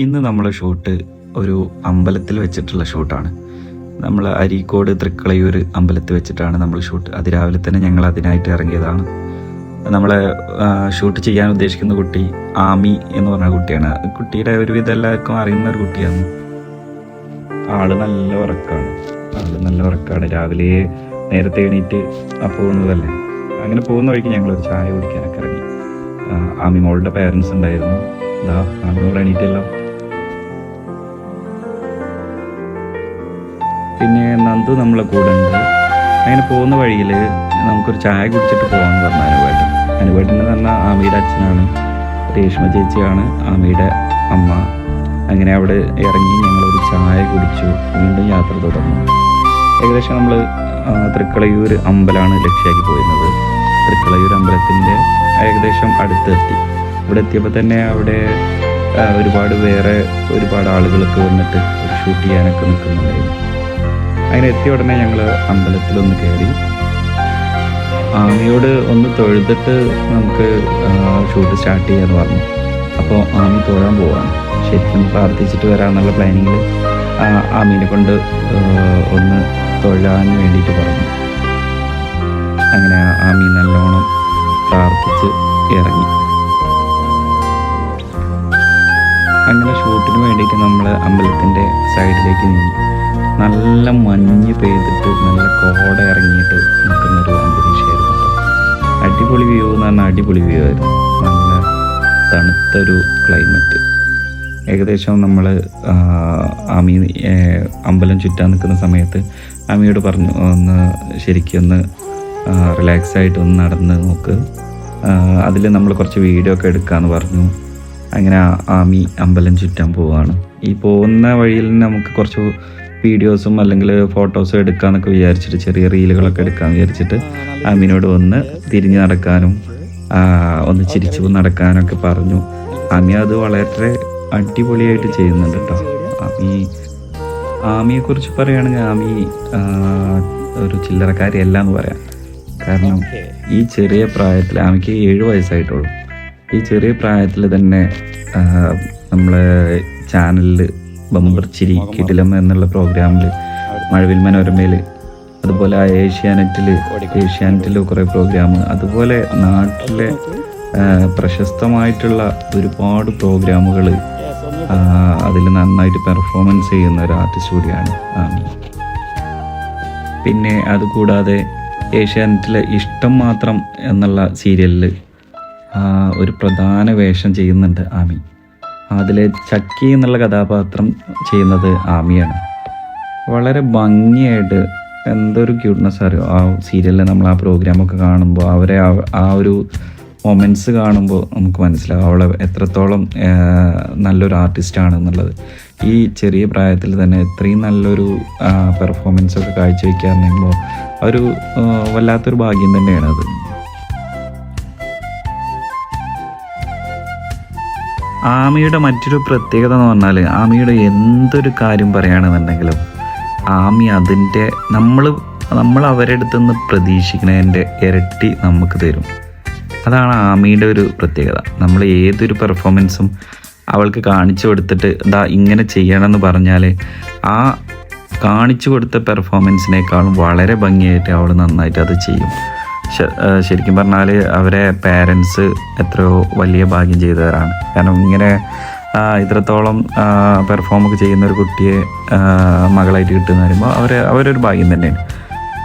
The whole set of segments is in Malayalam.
ഇന്ന് നമ്മൾ ഷൂട്ട് ഒരു അമ്പലത്തിൽ വെച്ചിട്ടുള്ള ഷൂട്ടാണ് നമ്മൾ അരീക്കോട് തൃക്കളയൂർ അമ്പലത്തിൽ വെച്ചിട്ടാണ് നമ്മൾ ഷൂട്ട് അതിരാവിലെ തന്നെ ഞങ്ങൾ അതിനായിട്ട് ഇറങ്ങിയതാണ്. നമ്മളെ ഷൂട്ട് ചെയ്യാൻ ഉദ്ദേശിക്കുന്ന കുട്ടി ആമി എന്ന് പറഞ്ഞ കുട്ടിയാണ്. കുട്ടിയുടെ ഒരുവിധം എല്ലാവർക്കും അറിയുന്ന ഒരു കുട്ടിയാണ്. ആൾ നല്ല ഉറക്കമാണ് ആൾ നല്ല ഉറക്കമാണ് രാവിലെ നേരത്തെ എണീറ്റ് പോകുന്നതല്ലേ? അങ്ങനെ പോകുന്ന വഴിക്ക് ഞങ്ങൾ ഒരു ചായ കുടിക്കാനൊക്കെ ഇറങ്ങി. ആമി മോളുടെ പേരൻസ് ഉണ്ടായിരുന്നു. ഇതാ ആമി മോൾ എണീറ്റല്ലോ. പിന്നെ നന്ദു നമ്മളെ കൂടെ ഉണ്ട് അങ്ങനെ പോകുന്ന വഴിയിൽ നമുക്കൊരു ചായ കുടിച്ചിട്ട് പോകാമെന്ന് പറഞ്ഞു അനുവേട്ടൻ. അനുവേട്ടൻ എന്ന് പറഞ്ഞാൽ ആമിയുടെ അച്ഛനാണ്. രേഷ്മ ചേച്ചിയാണ് ആമിയുടെ അമ്മ. അങ്ങനെ അവിടെ ഇറങ്ങി ഞങ്ങളൊരു ചായ കുടിച്ചു. വീണ്ടും യാത്ര തുടർന്നു. ഏകദേശം നമ്മൾ തൃക്കളയൂർ അമ്പലമാണ് ലക്ഷ്യമാക്കി പോയിരുന്നത്. തൃക്കളയൂർ അമ്പലത്തിന്റെ ഏകദേശം അടുത്തെത്തി. ഇവിടെ എത്തിയപ്പോൾ തന്നെ അവിടെ ഒരുപാട് വേറെ ഒരുപാട് ആളുകളൊക്കെ വന്നിട്ട് ഒരു ഷൂട്ട് ചെയ്യാനൊക്കെ നിൽക്കുന്നുണ്ടായിരുന്നു. അങ്ങനെ എത്തിയ ഉടനെ ഞങ്ങൾ അമ്പലത്തിലൊന്ന് കയറി. ആമിയോട് ഒന്ന് തൊഴുതിട്ട് നമുക്ക് ഷൂട്ട് സ്റ്റാർട്ട് ചെയ്യാന്ന് പറഞ്ഞു. അപ്പോൾ ആമി തൊഴാൻ പോവാണ്. ശരിക്കും പ്രാർത്ഥിച്ചിട്ട് വരാമെന്നുള്ള പ്ലാനിങ്ങിൽ ആമീനെ കൊണ്ട് ഒന്ന് തൊഴാൻ വേണ്ടിയിട്ട് പറഞ്ഞു. അങ്ങനെ ആമി നല്ലോണം പ്രാർത്ഥിച്ച് ഇറങ്ങി. അങ്ങനെ ഷൂട്ടിന് വേണ്ടിയിട്ട് നമ്മൾ അമ്പലത്തിന്റെ സൈഡിലേക്ക് നീങ്ങി. നല്ല മഞ്ഞ് പെയ്തിട്ട് നല്ല കോട ഇറങ്ങിയിട്ട് നിൽക്കുന്ന ഒരു അന്തരീക്ഷമായിരുന്നു അടിപൊളി വ്യൂ എന്ന് പറഞ്ഞാൽ അടിപൊളി വ്യൂ ആയിരുന്നു. നല്ല തണുത്തൊരു ക്ലൈമറ്റ് ഏകദേശം നമ്മൾ അമി അമ്പലം ചുറ്റാൻ നിൽക്കുന്ന സമയത്ത് ആമിയോട് പറഞ്ഞു ഒന്ന് ശരിക്കൊന്ന് റിലാക്സ് ആയിട്ട് ഒന്ന് നടന്ന് നോക്ക്. അതിൽ നമ്മൾ കുറച്ച് വീഡിയോ ഒക്കെ എടുക്കാമെന്ന് പറഞ്ഞു. അങ്ങനെ ആമി അമ്പലം ചുറ്റാൻ പോവുകയാണ് ഈ പോകുന്ന വഴിയിൽ നമുക്ക് കുറച്ച് വീഡിയോസും അല്ലെങ്കിൽ ഫോട്ടോസും എടുക്കാന്നൊക്കെ വിചാരിച്ചിട്ട് ചെറിയ റീലുകളൊക്കെ എടുക്കാൻ വിചാരിച്ചിട്ട് ആമിനോട് വന്ന് തിരിഞ്ഞു നടക്കാനും ഒന്ന് ചിരിച്ചു നടക്കാനൊക്കെ പറഞ്ഞു. ആമി അത് വളരെ അടിപൊളിയായിട്ട് ചെയ്യുന്നുണ്ട് കേട്ടോ. ആമി ആമിയെ കുറിച്ച് പറയുകയാണെങ്കിൽ ആമി ഒരു ചില്ലറക്കാരിയല്ല എന്ന് പറയാം. കാരണം ഈ ചെറിയ പ്രായത്തിൽ ആമിക്ക് ഏഴ് വയസ്സായിട്ടുള്ളൂ. ഈ ചെറിയ പ്രായത്തിൽ തന്നെ നമ്മൾ നമ്മളെ ചാനലിൽ ബമ്പർ ചിരി കിടിലം എന്നുള്ള പ്രോഗ്രാമിൽ മഴവിൽ മനോരമയിൽ അതുപോലെ ആ ഏഷ്യാനെറ്റിൽ ഏഷ്യാനെറ്റിൽ കുറേ പ്രോഗ്രാം അതുപോലെ നാട്ടിലെ പ്രശസ്തമായിട്ടുള്ള ഒരുപാട് പ്രോഗ്രാമുകൾ അതിൽ നന്നായിട്ട് പെർഫോമൻസ് ചെയ്യുന്ന ഒരു ആർട്ടിസ്റ്റ് കൂടിയാണ് ആമി. പിന്നെ അതുകൂടാതെ ഏഷ്യാനെറ്റിലെ ഇഷ്ടം മാത്രം എന്നുള്ള സീരിയലിൽ ഒരു പ്രധാന വേഷം ചെയ്യുന്നുണ്ട് ആമി. അതിലെ ചക്കി എന്നുള്ള കഥാപാത്രം ചെയ്യുന്നത് ആമിയാണ്. വളരെ ഭംഗിയായിട്ട് എന്തൊരു ക്യൂട്ട്നെസ് അറിയോ? ആ സീരിയലിൽ നമ്മൾ ആ പ്രോഗ്രാമൊക്കെ കാണുമ്പോൾ അവരെ ആ- ഒരു മൊമെന്റ്സ് കാണുമ്പോൾ നമുക്ക് മനസ്സിലാവും അവളെ എത്രത്തോളം നല്ലൊരു ആർട്ടിസ്റ്റാണ് എന്നുള്ളത്. ഈ ചെറിയ പ്രായത്തിൽ തന്നെ ഇത്രയും നല്ലൊരു പെർഫോമൻസ് ഒക്കെ കാഴ്ചവെക്കുക എന്ന് പറയുമ്പോൾ ഒരു വല്ലാത്തൊരു ഭാഗ്യം തന്നെയാണ് ആമിയുടെ മറ്റൊരു പ്രത്യേകത എന്ന് പറഞ്ഞാൽ ആമിയുടെ എന്തൊരു കാര്യം പറയുകയാണെന്നുണ്ടെങ്കിലും ആമി അതിന്റെ നമ്മൾ നമ്മൾ അവരുടെ അടുത്ത് നിന്ന് പ്രതീക്ഷിക്കുന്നതിന്റെ ഇരട്ടി നമുക്ക് തരും. അതാണ് ആമിയുടെ ഒരു പ്രത്യേകത. നമ്മൾ ഏതൊരു പെർഫോമൻസും അവൾക്ക് കാണിച്ചു കൊടുത്തിട്ട് ഇതാ ഇങ്ങനെ ചെയ്യണമെന്ന് പറഞ്ഞാൽ ആ കാണിച്ചു കൊടുത്ത പെർഫോമൻസിനേക്കാളും വളരെ ഭംഗിയായിട്ട് അവൾ നന്നായിട്ട് അത് ചെയ്യും. ശരിക്കും പറഞ്ഞാൽ അവരെ പാരൻസ് എത്രയോ വലിയ ഭാഗ്യം ചെയ്തവരാണ്. കാരണം ഇങ്ങനെ ഇത്രത്തോളം പെർഫോം ഒക്കെ ചെയ്യുന്ന ഒരു കുട്ടിയെ മകളായിട്ട് കിട്ടുന്ന പറയുമ്പോൾ അവർ അവരൊരു ഭാഗ്യം തന്നെയാണ്.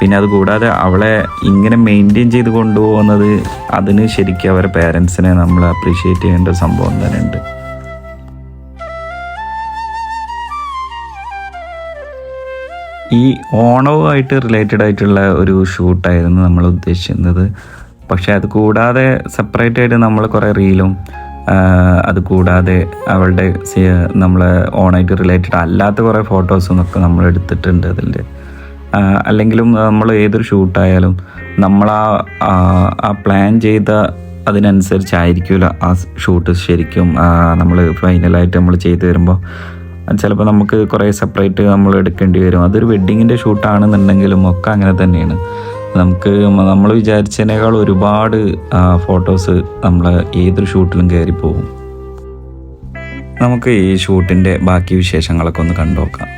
പിന്നെ അത് കൂടാതെ അവളെ ഇങ്ങനെ മെയിന്റെയിൻ ചെയ്ത് കൊണ്ടുപോകുന്നത് അതിന് ശരിക്കും അവരെ പേരൻസിനെ നമ്മൾ അപ്രീഷിയേറ്റ് ചെയ്യേണ്ട സംഭവം തന്നെയുണ്ട്. ഈ ഓണവുമായിട്ട് റിലേറ്റഡ് ആയിട്ടുള്ള ഒരു ഷൂട്ടായിരുന്നു നമ്മൾ ഉദ്ദേശിക്കുന്നത് പക്ഷെ അത് കൂടാതെ സെപ്പറേറ്റ് ആയിട്ട് നമ്മൾ കുറേ റീലും അത് കൂടാതെ അവളുടെ നമ്മൾ ഓണായിട്ട് റിലേറ്റഡ് അല്ലാത്ത കുറേ ഫോട്ടോസും ഒക്കെ നമ്മൾ എടുത്തിട്ടുണ്ട് അതിന്റെ. അല്ലെങ്കിലും നമ്മൾ ഏതൊരു ഷൂട്ടായാലും നമ്മൾ ആ പ്ലാൻ ചെയ്ത അതിനനുസരിച്ചായിരിക്കില്ല ആ ഷൂട്ട് ശരിക്കും നമ്മൾ ഫൈനലായിട്ട് നമ്മൾ ചെയ്തു വരുമ്പോൾ. ചിലപ്പോൾ നമുക്ക് കുറേ സെപ്പറേറ്റ് നമ്മൾ എടുക്കേണ്ടി വരും. അതൊരു വെഡ്ഡിങ്ങിന്റെ ഷൂട്ടാണെന്നുണ്ടെങ്കിലും ഒക്കെ അങ്ങനെ തന്നെയാണ്. നമുക്ക് നമ്മൾ വിചാരിച്ചതിനേക്കാൾ ഒരുപാട് ഫോട്ടോസ് നമ്മൾ ഏതൊരു ഷൂട്ടിലും കയറി പോകും. നമുക്ക് ഈ ഷൂട്ടിന്റെ ബാക്കി വിശേഷങ്ങളൊക്കെ ഒന്ന് കണ്ടു നോക്കാം.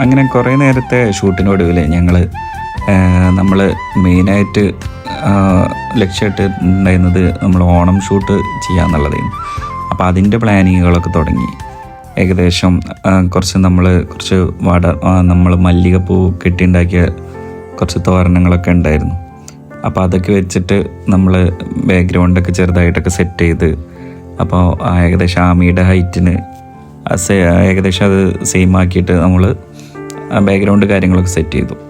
അങ്ങനെ കുറേ നേരത്തെ ഷൂട്ടിനൊടുവിൽ ഞങ്ങൾ നമ്മൾ മെയിനായിട്ട് ലക്ഷ്യമായിട്ട് ഉണ്ടായിരുന്നത് നമ്മൾ ഓണം ഷൂട്ട് ചെയ്യാന്നുള്ളതായിരുന്നു. അപ്പോൾ അതിന്റെ പ്ലാനിങ്ങുകളൊക്കെ തുടങ്ങി. ഏകദേശം കുറച്ച് നമ്മൾ കുറച്ച് വട നമ്മൾ മല്ലികപ്പൂ കെട്ടിയുണ്ടാക്കിയ കുറച്ച് തോരണങ്ങളൊക്കെ ഉണ്ടായിരുന്നു. അപ്പോൾ അതൊക്കെ വെച്ചിട്ട് നമ്മൾ ബാക്ക്ഗ്രൗണ്ടൊക്കെ ചെറുതായിട്ടൊക്കെ സെറ്റ് ചെയ്ത് അപ്പോൾ ഏകദേശം ആമിയുടെ ഹൈറ്റിന് ഏകദേശം അത് സെയിം ആക്കിയിട്ട് നമ്മൾ ബാക്ക്ഗ്രൗണ്ട് കാര്യങ്ങളൊക്കെ സെറ്റ് ചെയ്തു.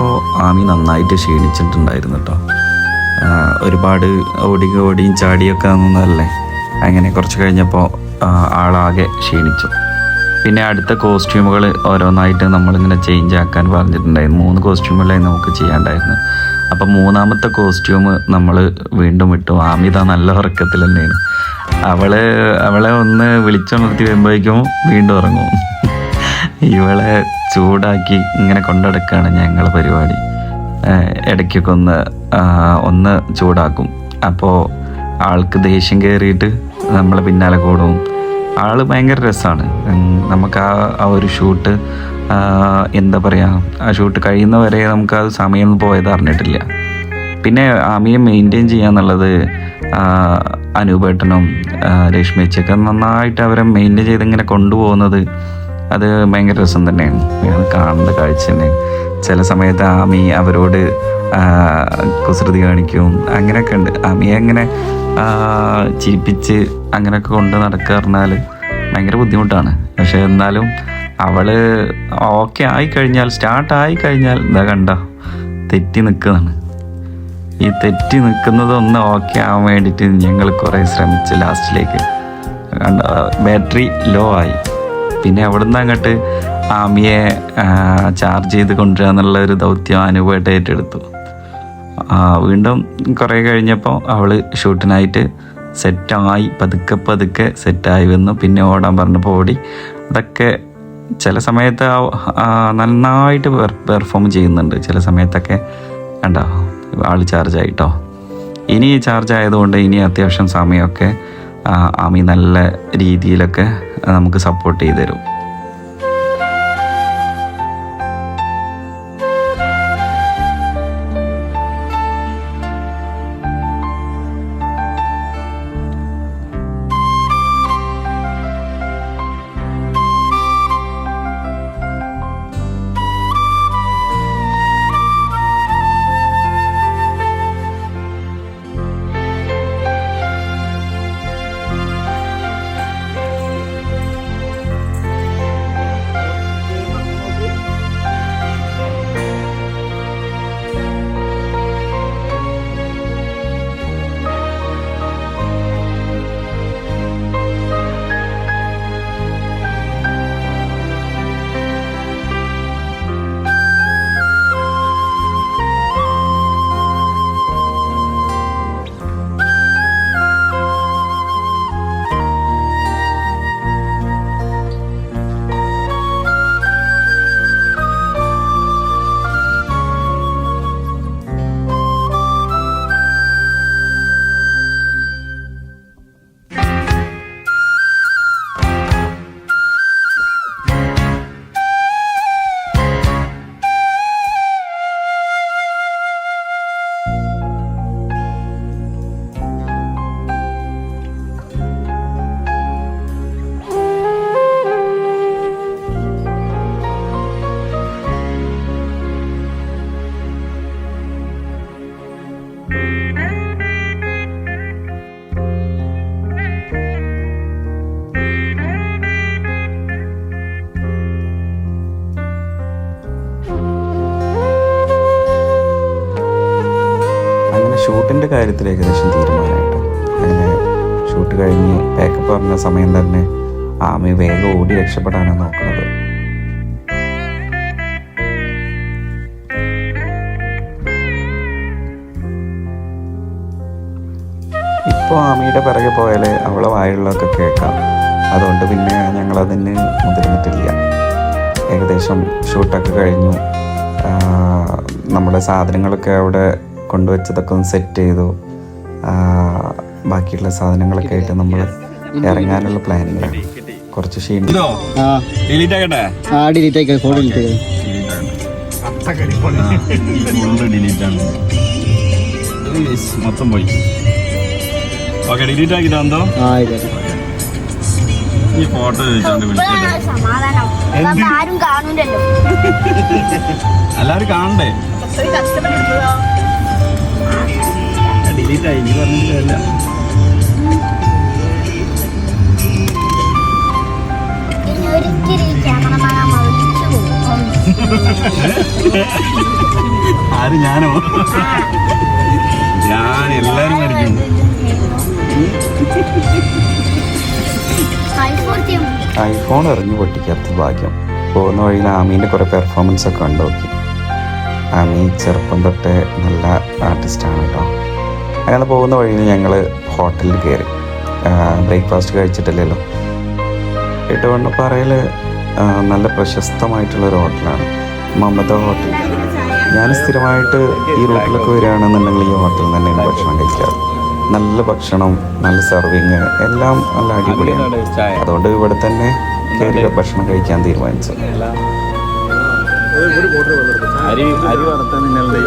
കഴിഞ്ഞപ്പോൾ ആമി നന്നായിട്ട് ക്ഷീണിച്ചിട്ടുണ്ടായിരുന്നു കേട്ടോ ഒരുപാട് ഓടി ഓടിയും ചാടിയൊക്കെ നിന്നതല്ലേ? അങ്ങനെ കുറച്ച് കഴിഞ്ഞപ്പോൾ ആളാകെ ക്ഷീണിച്ചു. പിന്നെ അടുത്ത കോസ്റ്റ്യൂമുകൾ ഓരോന്നായിട്ട് നമ്മളിങ്ങനെ ചേഞ്ച് ആക്കാൻ പറഞ്ഞിട്ടുണ്ടായിരുന്നു. മൂന്ന് കോസ്റ്റ്യൂമുകളായി നമുക്ക് ചെയ്യാണ്ടായിരുന്നു. അപ്പം മൂന്നാമത്തെ കോസ്റ്റ്യൂം നമ്മൾ വീണ്ടും ഇട്ടു. ആമിത നല്ല ഉറക്കത്തിൽ തന്നെയാണ്. അവളെ അവളെ ഒന്ന് വിളിച്ചുണർത്തി വരുമ്പോഴേക്കും വീണ്ടും ഉറങ്ങും. ഇവളെ ചൂടാക്കി ഇങ്ങനെ കൊണ്ടെടുക്കുകയാണ് ഞങ്ങളുടെ പരിപാടി. ഇടയ്ക്കൊക്കെ ഒന്ന് ഒന്ന് ചൂടാക്കും. അപ്പോൾ ആൾക്ക് ദേഷ്യം കയറിയിട്ട് നമ്മളെ പിന്നാലെ കൂടും. ആൾ ഭയങ്കര രസമാണ് നമുക്ക് ആ ആ ഒരു ഷൂട്ട് എന്താ പറയുക ആ ഷൂട്ട് കഴിയുന്നവരെ നമുക്ക് അത് സമയം പോയത് അറിഞ്ഞിട്ടില്ല. പിന്നെ ആമിയെ മെയിന്റെയിൻ ചെയ്യാന്നുള്ളത് അനൂപേട്ടനും രേഷ്മേച്ചൊക്കെ നന്നായിട്ട് അവരെ മെയിന്റെയിൻ ചെയ്ത് ഇങ്ങനെ കൊണ്ടുപോകുന്നത് അത് ഭയങ്കര രസം തന്നെയാണ്. കാണുന്ന കാഴ്ച തന്നെയാണ് ചില സമയത്ത് ആമി അവരോട് കുസൃതി കാണിക്കും. അങ്ങനെയൊക്കെ ഉണ്ട്. ആമിയെ അങ്ങനെ ചിരിപ്പിച്ച് അങ്ങനെയൊക്കെ കൊണ്ട് നടക്കുക പറഞ്ഞാൽ ഭയങ്കര ബുദ്ധിമുട്ടാണ്. പക്ഷെ എന്നാലും അവൾ ഓക്കെ ആയി കഴിഞ്ഞാൽ സ്റ്റാർട്ട് ആയി കഴിഞ്ഞാൽ എന്താ കണ്ട തെറ്റി നിൽക്കുന്നതാണ് ഈ തെറ്റി നിൽക്കുന്നതൊന്ന് ഓക്കെ ആവാൻ വേണ്ടിയിട്ട് ഞങ്ങൾ കുറേ ശ്രമിച്ച് ലാസ്റ്റിലേക്ക് ബാറ്ററി ലോ ആയി. പിന്നെ അവിടുന്ന് അങ്ങോട്ട് ആമിയെ ചാർജ് ചെയ്ത് കൊണ്ടുവരിക എന്നുള്ള ഒരു ദൗത്യം അനുഭവമായിട്ട് ഏറ്റെടുത്തു. വീണ്ടും കുറേ കഴിഞ്ഞപ്പോൾ അവൾ ഷൂട്ടിനായിട്ട് സെറ്റായി പതുക്കെ പതുക്കെ സെറ്റായി വന്നു. പിന്നെ ഓടാൻ പറഞ്ഞപ്പോൾ ഓടി. അതൊക്കെ ചില സമയത്ത് നന്നായിട്ട് പെർഫോം ചെയ്യുന്നുണ്ട്. ചില സമയത്തൊക്കെ കണ്ടോ ആൾ ചാർജ് ആയിട്ടോ. ഇനി ചാർജ് ആയതുകൊണ്ട് ഇനി അത്യാവശ്യം സമയമൊക്കെ ആമി നല്ല രീതിയിലൊക്കെ നമുക്ക് സപ്പോർട്ട് ചെയ്ത് തരും സമയം തന്നെ ആമി വേഗം ഓടി രക്ഷപ്പെടാനാണ് നോക്കുന്നത്. ഇപ്പോൾ ആമിയുടെ പിറകെ പോയാൽ അവളെ വായുള്ളതൊക്കെ കേൾക്കാം. അതുകൊണ്ട് പിന്നെ ഞങ്ങളതിന് മുതിർന്നിട്ടില്ല. ഏകദേശം ഷൂട്ടൊക്കെ കഴിഞ്ഞു. നമ്മുടെ സാധനങ്ങളൊക്കെ അവിടെ കൊണ്ടുവച്ചതൊക്കെ ഒന്ന് സെറ്റ് ചെയ്തു. ബാക്കിയുള്ള സാധനങ്ങളൊക്കെ ആയിട്ട് നമ്മൾ ഇറങ്ങാനുള്ള പ്ലാനിങ്ങിലാണ് കുറച്ച് ക്ഷീണം ആ. ഡിലീറ്റ് ആക്കട്ടെ? ആ ഡിലീറ്റ് ഫോൺ ഡിലീറ്റ് ആണ്. മൊത്തം പോയി. ഓക്കെ ഡിലീറ്റ് ആക്കിട്ടോ ആ ആയിക്കോട്ടെ. ഈ ഫോട്ടോ ചോദിച്ചോണ്ട് എല്ലാവരും കാണണ്ടേ? ഡിലീറ്റ് ആയി. നീ ആര് ഞാനോ? ഞാൻ എല്ലാരും മരിക്കും ഐഫോൺ എറിഞ്ഞു പൊട്ടിക്കാത്ത ഭാഗ്യം. പോകുന്ന വഴിയിൽ ആമീന്റെ കുറേ പെർഫോമൻസ് ഒക്കെ കണ്ടു നോക്കി. ആമി ചെറുപ്പം തൊട്ടേ നല്ല ആർട്ടിസ്റ്റാണ് കേട്ടോ. അങ്ങനെ പോകുന്ന വഴിയിൽ ഞങ്ങൾ ഹോട്ടലിൽ കയറി ബ്രേക്ക്ഫാസ്റ്റ് കഴിച്ചിട്ടില്ലല്ലോ. ഇട്ടുവണ്ണപ്പാറയിൽ നല്ല പ്രശസ്തമായിട്ടുള്ള ഒരു ഹോട്ടലാണ് മമത ഹോട്ടൽ. ഞാൻ സ്ഥിരമായിട്ട് ഈ റൂട്ടിലൊക്കെ വരികയാണെന്നുണ്ടെങ്കിൽ ഈ ഹോട്ടലിൽ തന്നെയാണ് ഭക്ഷണം കഴിക്കാറ് നല്ല ഭക്ഷണം നല്ല സർവിങ് എല്ലാം നല്ല അടിപൊളിയാണ്. അതുകൊണ്ട് ഇവിടെ തന്നെ കയറി ഭക്ഷണം കഴിക്കാൻ തീരുമാനിച്ചു. അരി അരി വറുത്ത നിങ്ങളുടെ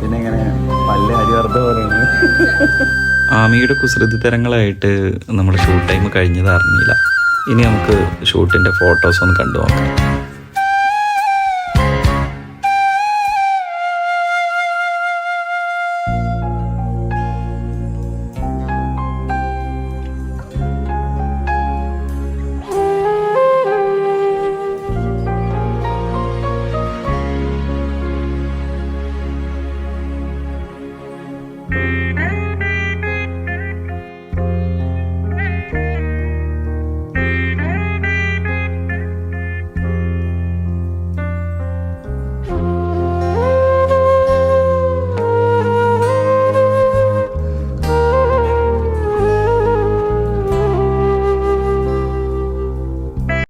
പിന്നെ എങ്ങനെ പല്ല് അരി വറുത്ത പോലെയാണ്. ആമിയുടെ കുസൃതി തരങ്ങളായിട്ട് നമ്മുടെ ഷൂട്ട് ടൈം കഴിഞ്ഞത് അറിഞ്ഞില്ല ഇനി നമുക്ക് ഷൂട്ടിന്റെ ഫോട്ടോസ് ഒന്ന് കണ്ടു നോക്കാം